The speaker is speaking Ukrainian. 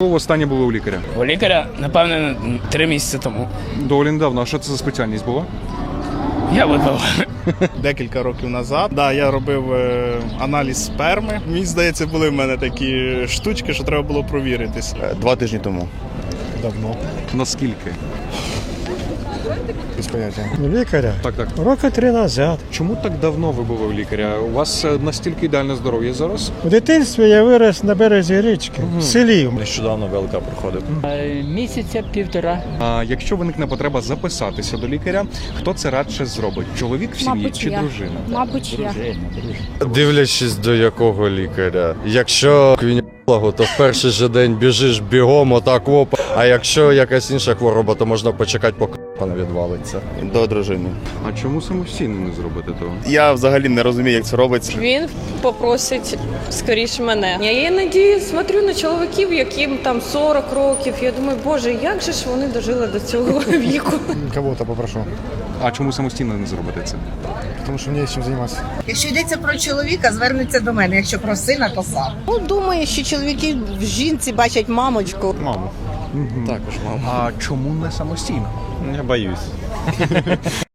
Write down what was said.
Ви останнє були у лікаря? У лікаря, напевне, три місяці тому. Доволі недавно. А що це за спеціальність була? Я видав. Декілька років назад. Да, я робив е, аналіз сперми. Мені здається, були в мене такі штучки, що треба було провіритись. Е, Два тижні тому. Давно. Наскільки? Без поняття. Лікаря. Так, так. Роки три назад. Чому так давно ви були у лікаря? У вас е, настільки ідеальне здоров'я зараз? У дитинстві я вирос на березі річки, в селі. Нещодавно ВЛК проходив. Місяця півтора. А якщо виникне потреба записатися до лікаря, хто це радше зробить? Чоловік в сім'ї Мабуть, чи я. дружина? Мабуть, я. Дивлячись до якого лікаря. Якщо квінологу, то в перший же день біжиш бігом, отак оп. А якщо якась інша хвороба, то можна почекати, поки пана відвалиться. До дружини. А чому самостійно не зробити того? Я взагалі не розумію, як це робиться. Він попросить скоріше мене. Я іноді смотрю на чоловіків, яким там 40 років. Я думаю, боже, як же ж вони дожили до цього віку? Кого-то попрошу, А чому самостійно не зробити це? тому що мені чим займатися. Якщо йдеться про чоловіка, звернеться до мене. Якщо про сина, то сам. Ну, думаю, що чоловіки в жінці бачать мамочку. Маму. Також мама. А чому не самостійно? Я боюсь.